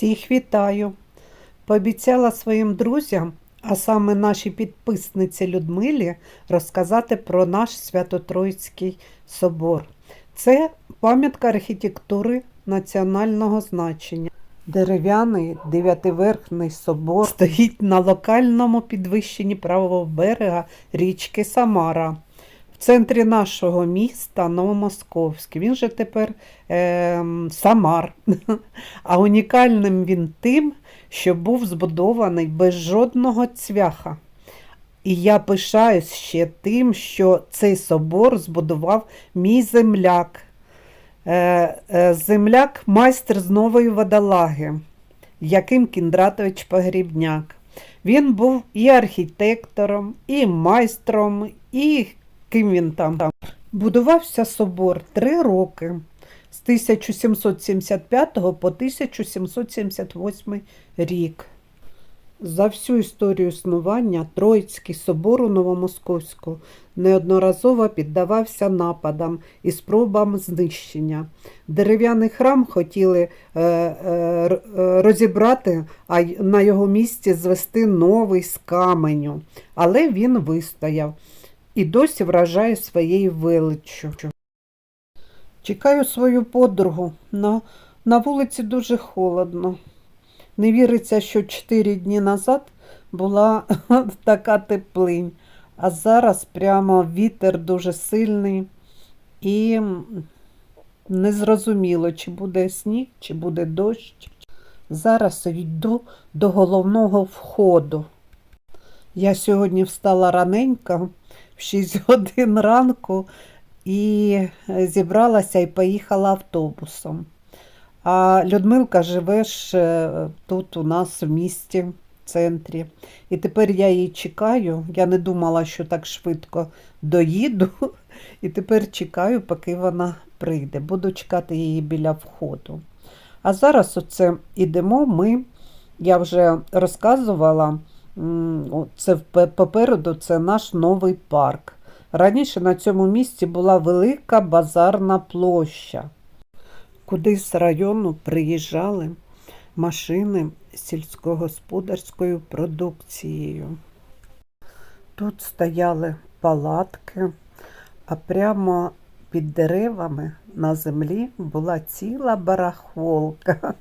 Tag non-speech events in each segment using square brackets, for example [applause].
Всіх вітаю! Пообіцяла своїм друзям, а саме нашій підписниці Людмилі, розказати про наш Свято-Троїцький собор. Це пам'ятка архітектури національного значення. Дерев'яний дев'ятиверхний собор стоїть на локальному підвищенні правого берега річки Самара. В центрі нашого міста Новомосковський. Він же тепер ем, Самар. [laughs] А унікальним він тим, що був збудований без жодного цвяха. І я пишаюсь ще тим, що цей собор збудував мій земляк. Е, е, земляк майстер з нової водолаги, Яким Кіндратович Погрібняк. Він був і архітектором, і майстром, і ким він там. Будувався собор три роки з 1775 по 1778 рік. За всю історію існування Троїцький собор у Новомосковську неодноразово піддавався нападам і спробам знищення. Дерев'яний храм хотіли е, е, е, розібрати, а на його місці звести новий з каменю, але він вистояв і досі вражає своєю величчю. Чекаю свою подругу. На, на вулиці дуже холодно. Не віриться, що чотири дні назад була [laughs] така теплинь, а зараз прямо вітер дуже сильний і незрозуміло, чи буде сніг, чи буде дощ. Зараз йду до головного входу. Я сьогодні встала раненько, в 6 [laughs] годин ранку, і зібралася і поїхала автобусом. А Людмилка живе е, тут у нас в місті, в центрі. І тепер я її чекаю. Я не думала, що так швидко доїду. [laughs] І тепер чекаю, поки вона прийде. Буду чекати її біля входу. А зараз оце ідемо. Ми, я вже розказувала, це попереду це наш новий парк. Раніше на цьому місці була велика базарна площа куди з району приїжджали машини сільськогосподарською продукцією. Тут стояли палатки, а прямо під деревами на землі була ціла барахолка.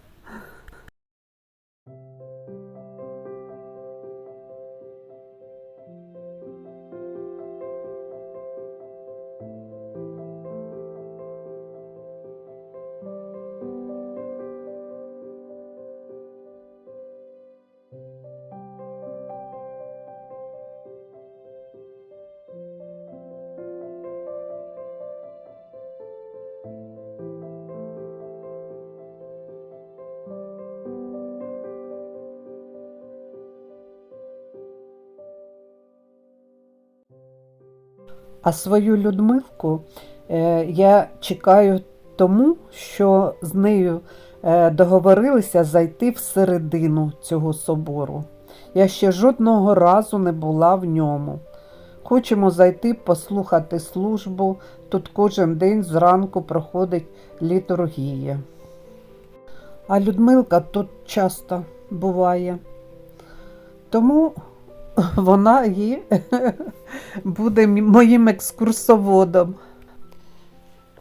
А свою Людмилку е, я чекаю тому, що з нею е, договорилися зайти всередину цього собору. Я ще жодного разу не була в ньому. Хочемо зайти послухати службу. Тут кожен день зранку проходить літургія. А Людмилка тут часто буває. Тому вона і буде моїм екскурсоводом.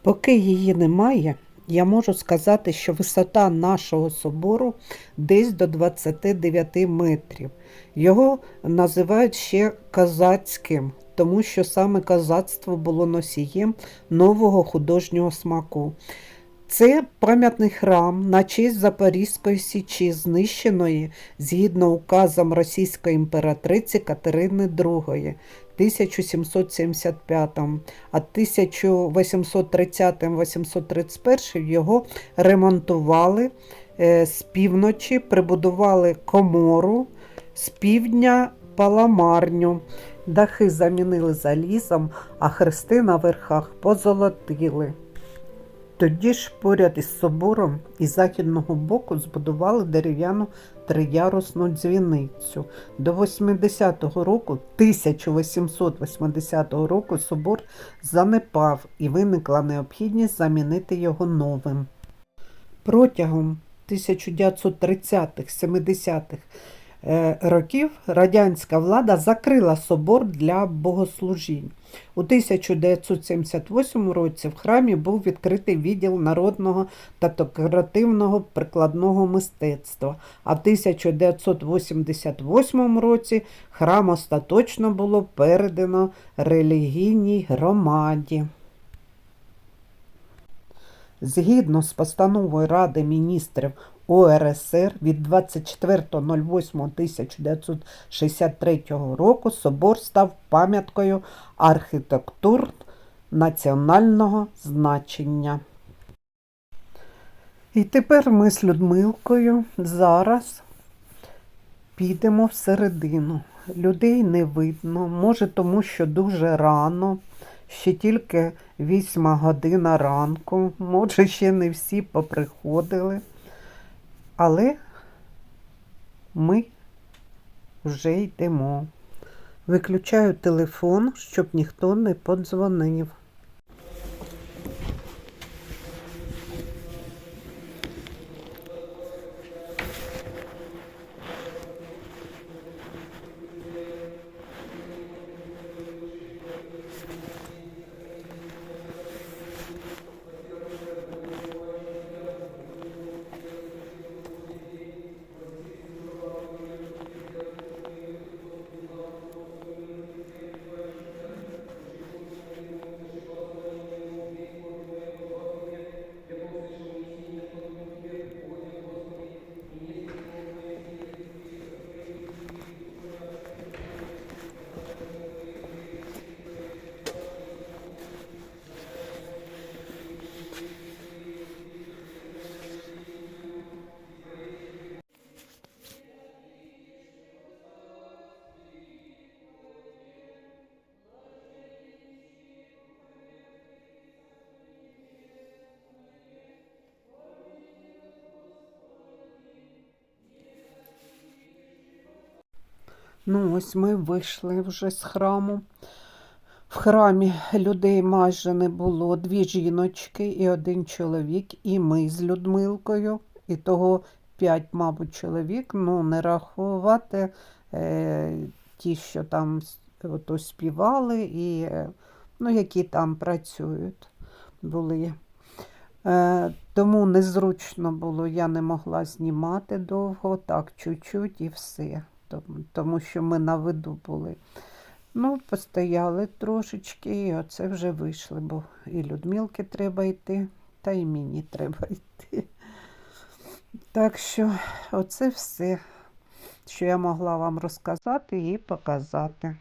Поки її немає, я можу сказати, що висота нашого собору десь до 29 метрів. Його називають ще козацьким, тому що саме козацтво було носієм нового художнього смаку. Це пам'ятний храм на честь Запорізької січі, знищеної згідно указом російської імператриці Катерини II 1775, а 1830-831 його ремонтували е, з півночі, прибудували комору, з півдня паламарню. Дахи замінили залізом, а хрести на верхах позолотили. Тоді ж поряд із собором із західного боку збудували дерев'яну триярусну дзвіницю. До 80-го року, 1880 року, собор занепав і виникла необхідність замінити його новим. Протягом 1930-х, 70-х е, років радянська влада закрила собор для богослужінь. У 1978 році в храмі був відкритий відділ народного та декоративного прикладного мистецтва, а в 1988 році храм остаточно було передано релігійній громаді. Згідно з постановою Ради міністрів УРСР від 24.08.1963 року собор став пам'яткою архітектур національного значення. І тепер ми з Людмилкою зараз підемо всередину. Людей не видно, може тому, що дуже рано, ще тільки вісьма година ранку, може ще не всі поприходили. Але ми вже йдемо. Виключаю телефон, щоб ніхто не подзвонив. Ну, ось ми вийшли вже з храму. В храмі людей майже не було. Дві жіночки і один чоловік, і ми з Людмилкою. І того п'ять, мабуть, чоловік. Ну, не рахувати е, ті, що там ото співали, і е, ну, які там працюють, були. Е, тому незручно було, я не могла знімати довго, так, чуть-чуть і все. Тому, що ми на виду були. Ну, постояли трошечки, і оце вже вийшли, бо і Людмилки треба йти, та й мені треба йти. Так що, оце все, що я могла вам розказати і показати.